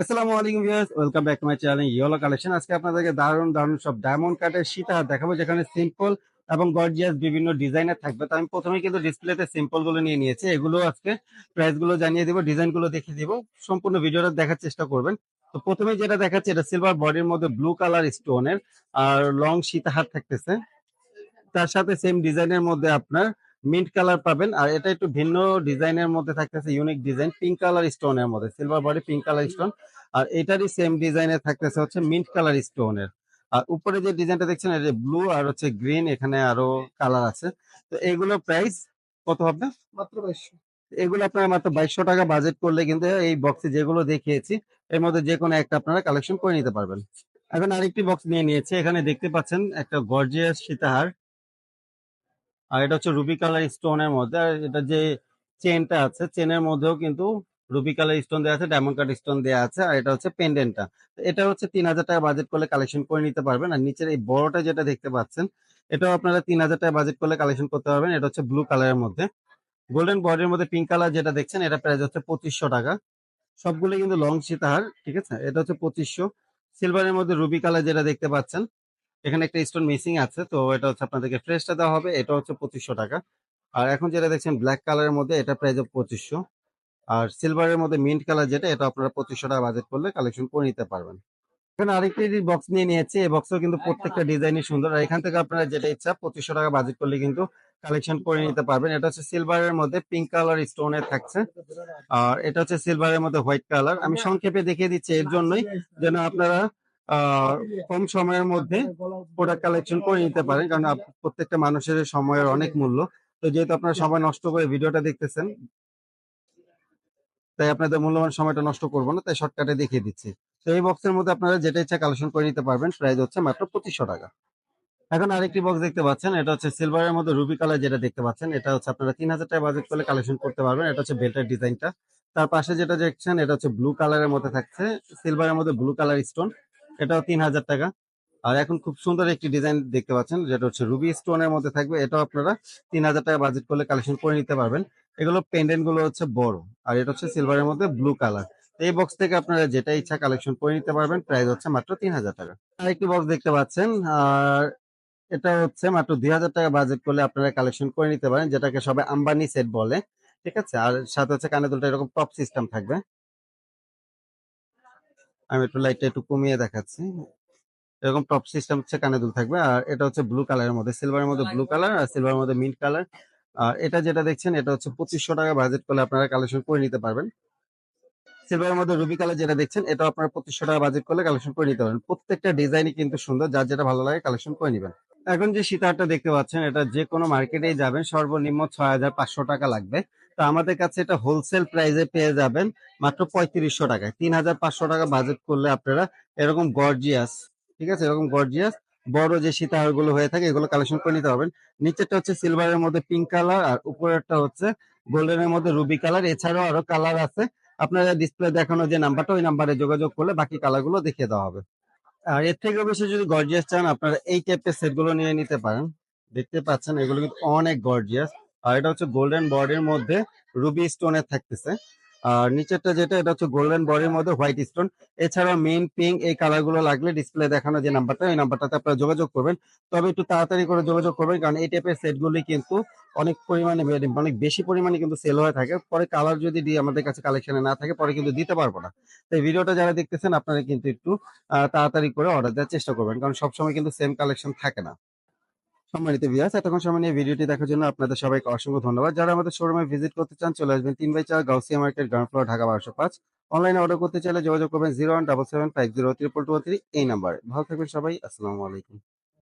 আসসালামু আলাইকুম viewers, welcome back to my channel yellow collection. আজকে আপনাদেরকে দারুণ দারুণ সব ডায়মন্ড কাটের সীতাহার দেখাবো, যেখানে সিম্পল এবং গর্জিয়াস বিভিন্ন ডিজাইনের থাকবে। তো আমি প্রথমে কিন্তু ডিসপ্লেতে সিম্পলগুলো নিয়ে নিয়েছি। এগুলো আজকে প্রাইসগুলো জানিয়ে দিব ডিজাইনগুলো দেখিয়ে দিব। সম্পূর্ণ ভিডিওটা দেখার চেষ্টা করবেন। তো প্রথমে যেটা দেখাচ্ছে, এটা সিলভার বডির মধ্যে ব্লু কালার স্টোনের আর লং সীতাহার থাকতেছে। তার সাথে সেম ডিজাইনের মধ্যে আপনার মিন্ট কালার পাবেন আর এটা একটু ভিন্ন ডিজাইনের মধ্যে থাকতেছে ইউনিক ডিজাইন পিঙ্ক কালার স্টোনের মধ্যে silver body pink colour stone আর এটারই সেম ডিজাইনের থাকতেছে হচ্ছে মিন্ট কালার স্টোনের আর উপরে যে ডিজাইনটা দেখছেন এটা ব্লু আর হচ্ছে গ্রিন এখানে আরও কালার আছে। তো এগুলো প্রাইস কত হবে? মাত্র বাইশশো। এগুলো আপনারা মাত্র বাইশশো টাকা বাজেট করলে কিন্তু এই বক্সে যেগুলো দেখিয়েছি এর মধ্যে যে কোনো একটা আপনারা কালেকশন করে নিতে পারবেন। এখন আরেকটি বক্স নিয়ে নিয়েছে এখানে দেখতে পাচ্ছেন একটা গর্জিয়াস সীতাহার। আর এটা হচ্ছে রুবি কালার স্টোনের মধ্যে। আর এটা যে চেনটা আছে চেনের মধ্যেও কিন্তু রুবি কালার স্টোন দেওয়া আছে ডায়মন্ড কাট স্টোন দেওয়া আছে, আর এটা হচ্ছে পেন্ডেন্টটা এটা হচ্ছে তিন হাজার টাকা বাজেট করলে কালেকশন করে নিতে পারবেন। আর নিচের এই বড়টা যেটা দেখতে পাচ্ছেন, এটাও আপনারা তিন হাজার টাকা বাজেট করলে কালেকশন করতে পারবেন। এটা হচ্ছে ব্লু কালারের মধ্যে। গোল্ডেন বডির মধ্যে পিঙ্ক কালার যেটা দেখছেন, এটা প্রাইস হচ্ছে পঁচিশশো টাকা। সবগুলো কিন্তু লং সীতাহার, ঠিক আছে? এটা হচ্ছে পঁচিশশো। সিলভারের মধ্যে রুবি কালার যেটা দেখতে পাচ্ছেন এখানে একটা স্টোন মিসিং আছে, তো এটা হচ্ছে আপনাদেরকে ফ্রেশটা দেওয়া হবে, এটা হচ্ছে পঁচিশশো টাকা। আর এখন যেটা দেখছেন ব্ল্যাক কালারের মধ্যে এটা প্রাইস পঁচিশশো। আর সিলভারের মধ্যে মিন্ট কালার যেটা, এটা আপনারা পঁচিশশো টাকা বাজেট করলে কালেকশন করে নিতে পারবেন। এখানে আরেকটি বক্স নিয়ে নিয়েছি, এই বক্সও কিন্তু প্রত্যেকটা ডিজাইনই সুন্দর। আর এখান থেকে আপনারা যেটা ইচ্ছা, পঁচিশশো টাকা বাজেট করলে কিন্তু কালেকশন করে নিতে পারবেন। এটা হচ্ছে সিলভারের মধ্যে পিঙ্ক কালার স্টোনের থাকছে। আর এটা হচ্ছে সিলভারের মধ্যে হোয়াইট কালার আমি সংক্ষেপে দেখিয়ে দিচ্ছি এর জন্যই, যেন আপনারা কম সময়ের মধ্যে প্রোডাক্ট কালেকশন করে নিতে পারেন, কারণ প্রত্যেকটা মানুষের সময়ের অনেক মূল্য। তো যেহেতু আপনারা সময় নষ্ট করে ভিডিওটা দেখতেছেন, তাই আপনাদের মূল্যবান সময়টা নষ্ট করব না, তাই শর্টকাটে দেখিয়ে দিচ্ছি। তো এই বক্সের মধ্যে আপনারা যেটা ইচ্ছা কালেকশন করে নিতে পারবেন প্রাইস হচ্ছে মাত্র পঁচিশশো টাকা। এখন আরেকটি বক্স দেখতে পাচ্ছেন, এটা হচ্ছে সিলভারের মধ্যে রুবি কালার যেটা দেখতে পাচ্ছেন, এটা হচ্ছে আপনারা তিন হাজার টাকা বাজেট করলে কালেকশন করতে পারবেন, এটা হচ্ছে বেল্টের ডিজাইনটা তার পাশে যেটা দেখছেন, এটা হচ্ছে ব্লু কালারের মধ্যে থাকছে সিলভারের মধ্যে ব্লু কালার স্টোন এটাও তিন হাজার টাকা। আর এখন খুব সুন্দর একটি ডিজাইন দেখতে পাচ্ছেন, যেটা হচ্ছে রুবি স্টোনের মধ্যে থাকবে। এটাও আপনারা তিন হাজার টাকা বাজেট করলে কালেকশন করে নিতে পারবেন। এগুলো পেন্ডেন্টগুলো হচ্ছে বড়, আর এটা হচ্ছে সিলভারের মধ্যে ব্লু কালার এই বক্স থেকে আপনারা যেটা ইচ্ছা কালেকশন করে নিতে পারবেন প্রাইস হচ্ছে মাত্র তিন হাজার টাকা। আরেকটি বক্স দেখতে পাচ্ছেন, আর এটা হচ্ছে মাত্র দুই হাজার টাকা বাজেট করলে আপনারা কালেকশন করে নিতে পারেন, যেটাকে সবাই আম্বানি সেট বলে, ঠিক আছে? আর সাথে হচ্ছে কানে দুলটা এরকম টপ সিস্টেম থাকবে। আমি একটু লাইটটা একটু কমিয়ে দেখাচ্ছি। এরকম টপ সিস্টেম হচ্ছে কানে দুল থাকবে, আর এটা হচ্ছে ব্লু কালারের মধ্যে সিলভারের মধ্যে ব্লু কালার আর সিলভারের মধ্যে মিন্ট কালার আর এটা যেটা দেখছেন, এটা হচ্ছে পঁচিশশো টাকা বাজেট করলে আপনারা কালেকশন করে নিতে পারবেন। সিলভারের মধ্যে রুবি কালার যেটা দেখছেন এটা আপনারা পঁচিশশো টাকা বাজেট করলে কালেকশন করে নিতে পারেন প্রত্যেকটা ডিজাইনই কিন্তু সুন্দর, যার যেটা ভালো লাগে কালেকশন করে নেবেন। এখন যে সীতাহারটা দেখতে পাচ্ছেন, এটা যে কোনো মার্কেটেই যাবেন, সর্বনিম্ন ছয় হাজার পাঁচশো টাকা লাগবে। তো আমাদের কাছে এটা হোলসেল প্রাইসে পেয়ে যাবেন মাত্র পঁয়ত্রিশশো টাকায়। তিন হাজার পাঁচশো টাকা বাজেট করলে আপনারা এরকম গর্জিয়াস ঠিক আছে? এরকম গর্জিয়াস বড় যে সীতাহারগুলো হয়ে থাকে, এগুলো কালেকশন করে নিতে পারবেন। নিচেরটা হচ্ছে সিলভারের মধ্যে পিঙ্ক কালার আর উপরেরটা হচ্ছে গোল্ডেনের মধ্যে রুবি কালার এছাড়াও আরও কালার আছে। আপনারা ডিসপ্লে দেখানো যে নাম্বারটা ওই নাম্বারে যোগাযোগ করলে বাকি কালারগুলো দেখিয়ে দেওয়া হবে। আর এর থেকে বেশি যদি গর্জিয়াস চান, আপনারা এই টাইপের সেটগুলো নিয়ে নিতে পারেন। দেখতে পাচ্ছেন, এগুলো কিন্তু অনেক গর্জিয়াস আর এটা হচ্ছে গোল্ডেন বডির মধ্যে রুবি স্টোনের থাকতেছে। আর নিচেরটা যেটা, এটা হচ্ছে গোল্ডেন বডির মধ্যে হোয়াইট স্টোন এছাড়াও মেইন পিঙ্ক এই কালারগুলো লাগলে ডিসপ্লে দেখানো যে নাম্বারটা ওই নাম্বারটাতে আপনারা যোগাযোগ করবেন। তবে একটু তাড়াতাড়ি করে যোগাযোগ করবেন, কারণ এই টাইপের সেট গুলি কিন্তু অনেক পরিমাণে অনেক বেশি পরিমাণে কিন্তু সেল হয়ে থাকে। পরে কালার যদি দিয়ে আমাদের কাছে কালেকশনে না থাকে, পরে কিন্তু দিতে পারব না। তো এই ভিডিওটা যারা দেখতেছেন, আপনারা কিন্তু একটু তাড়াতাড়ি করে অর্ডার দেওয়ার চেষ্টা করবেন, কারণ সবসময় কিন্তু সেম কালেকশন থাকে না। সম্মানিত ভিউয়ার্স এতক্ষণ সময় নিয়ে ভিডিওটি দেখার জন্য আপনাদের সবাইকে অসংখ্য ধন্যবাদ। যারা আমাদের শোরুমে ভিজিট করতে চান, চলে আসবেন তিন বাই চার Gausia market ground floor Dhaka বারোশো পাঁচ। অনলাইনে অর্ডার করতে চাইলে যোগাযোগ করবেন zero one double seven five zero triple two three এই নাম্বারে ভালো থাকবেন সবাই, আসসালামু আলাইকুম।